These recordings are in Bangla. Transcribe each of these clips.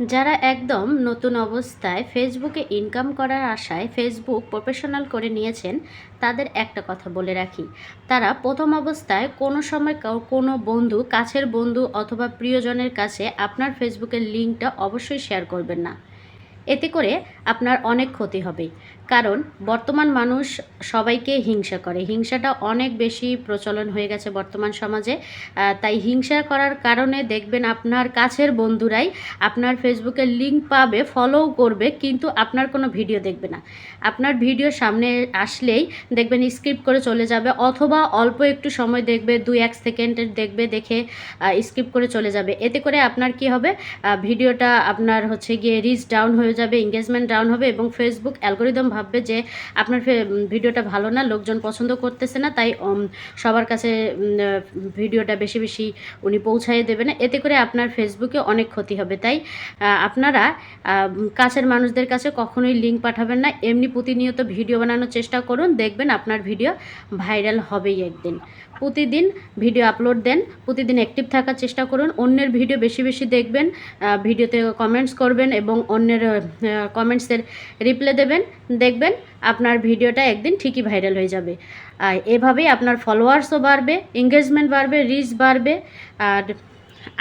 যারা একদম নতুন অবস্থায় ফেসবুকে ইনকাম করার আশায় ফেসবুক প্রফেশনাল করে নিয়েছেন, তাদের একটা কথা বলে রাখি। তারা প্রথম অবস্থায় কোনো সময় কোনো বন্ধু, কাছের বন্ধু অথবা প্রিয়জনের কাছে আপনার ফেসবুকের লিঙ্কটা অবশ্যই শেয়ার করবেন না। এতে করে আপনার অনেক ক্ষতি হবে। কারণ বর্তমান মানুষ সবাইকে হিংসা করে। হিংসাটা অনেক বেশি প্রচলন হয়ে গেছে বর্তমান সমাজে। তাই হিংসা করার কারণে দেখবেন আপনার কাছের বন্ধুরাই আপনার ফেসবুকে লিঙ্ক পাবে, ফলোও করবে, কিন্তু আপনার কোনো ভিডিও দেখবে না। আপনার ভিডিও সামনে আসলেই দেখবেন স্কিপ করে চলে যাবে অথবা অল্প একটু সময় দেখবে, দুই এক সেকেন্ডের দেখবে, দেখে স্কিপ করে চলে যাবে। এতে করে আপনার কি হবে? ভিডিওটা আপনার হচ্ছে গিয়ে রিচ ডাউন হয়ে যাবে এঙ্গেজমেন্ট ডাউন হবে এবং ফেসবুক অ্যালগোরিদম ভাববে যে আপনার ভিডিওটা ভালো না, লোকজন পছন্দ করতেছে না, তাই সবার কাছে ভিডিওটা বেশি বেশি উনি পৌঁছায় দেবে না এতে করে আপনার ফেসবুকে অনেক ক্ষতি হবে। তাই আপনারা কাছের মানুষদের কাছে কখনোই লিঙ্ক পাঠাবেন না। এমনি প্রতিনিয়ত ভিডিও বানানোর চেষ্টা করুন, দেখবেন আপনার ভিডিও ভাইরাল হবেই একদিন। প্রতিদিন ভিডিও আপলোড দেন, প্রতিদিন অ্যাক্টিভ থাকার চেষ্টা করুন। অন্যের ভিডিও বেশি বেশি দেখবেন ভিডিওতে কমেন্টস করবেন এবং অন্যের কমেন্টসের রিপ্লাই দেবেন, দেখবেন আপনার ভিডিওটা একদিন ঠিকই ভাইরাল হয়ে যাবে। আর এভাবেই আপনার ফলোয়ার্সও বাড়বে এঙ্গেজমেন্ট বাড়বে রিচ বাড়বে। আর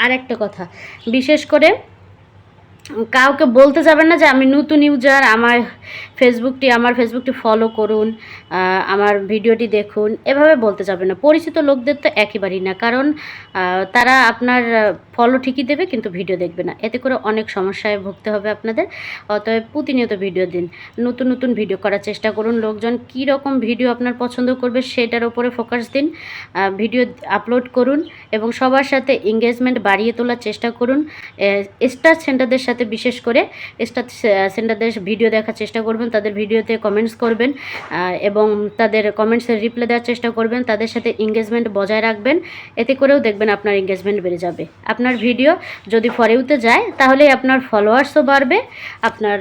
আরেকটা কথা, বিশেষ করে কাউকে বলতে যাবেন না যে আমি নতুন ইউজার আমার ফেসবুকটি, আমার ফেসবুকটি ফলো করুন আমার ভিডিওটি দেখুন। এভাবে বলতে যাবেন না। পরিচিত লোকদের তো একেবারেই না, কারণ তারা আপনার ফলো ঠিকই দেবে কিন্তু ভিডিও দেখবে না। এতে করে অনেক সমস্যায় ভুগতে হবে আপনাদের। অতএব প্রতিনিয়ত ভিডিও দিন। নতুন নতুন ভিডিও করার চেষ্টা করুন। লোকজন কী রকম ভিডিও আপনার পছন্দ করবে সেটার উপরে ফোকাস দিন। ভিডিও আপলোড করুন এবং সবার সাথে এঙ্গেজমেন্ট বাড়িয়ে তোলার চেষ্টা করুন। স্টার সেন্টারদের সাথে বিশেষ করে স্টার সেন্টারদের ভিডিও দেখার চেষ্টা করবেন। তাদের ভিডিওতে কমেন্টস করবেন এবং তাদের কমেন্টসের রিপ্লাই দেওয়ার চেষ্টা করবেন, তাদের সাথে এঙ্গেজমেন্ট বজায় রাখবেন, এতে করেও দেখবেন আপনার এঙ্গেজমেন্ট বেড়ে যাবে। আপনার ভিডিও যদি ফরেউতে যায়, তাহলে আপনার ফলোয়ার্সও বাড়বে, আপনার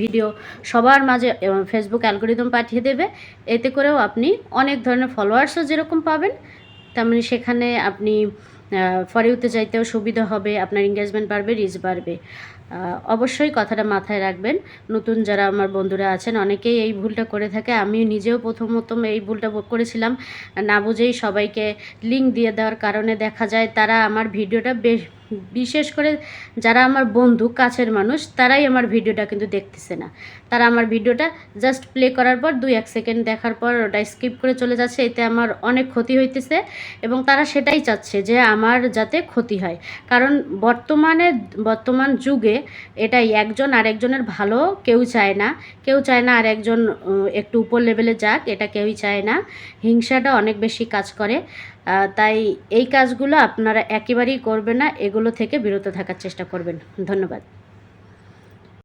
ভিডিও সবার মাঝে ফেসবুক অ্যালগোরিদম পাঠিয়ে দেবে, এতে করেও আপনি অনেক ধরনের ফলোয়ার্সও যেরকম পাবেন, তেমনি সেখানে আপনি ফরেউতে চাইতেও সুবিধা হবে, আপনার এঙ্গেজমেন্ট বাড়বে রিচ বাড়বে। অবশ্যই কথাটা মাথায় রাখবেন। নতুন যারা আমার বন্ধুরা আছেন, অনেকেই এই ভুলটা করে থাকে। আমি নিজেও প্রথম প্রথম এই ভুলটা করেছিলাম। না বুঝেই সবাইকে লিঙ্ক দিয়ে দেওয়ার কারণে দেখা যায় তারা আমার ভিডিওটা বেশ বিশেষ করে যারা আমার বন্ধু, কাছের মানুষ, তারাই আমার ভিডিওটা কিন্তু দেখতেছে না। তারা আমার ভিডিওটা জাস্ট প্লে করার পর দুই এক সেকেন্ড দেখার পর ওটা স্কিপ করে চলে যাচ্ছে, এতে আমার অনেক ক্ষতি হইতেছে এবং তারা সেটাই চাচ্ছে যে আমার যাতে ক্ষতি হয়। কারণ বর্তমানে, বর্তমান যুগে এটাই, একজন আরেকজনের ভালো কেউ চায় না। কেউ চায় না আর একজন একটু উপর লেভেলে যাক, এটা কেউই চায় না। হিংসাটা অনেক বেশি কাজ করে। তাই এই কাজগুলো আপনারা একেবারেই করবেন না এগুলো থেকে বিরত থাকার চেষ্টা করবেন। ধন্যবাদ।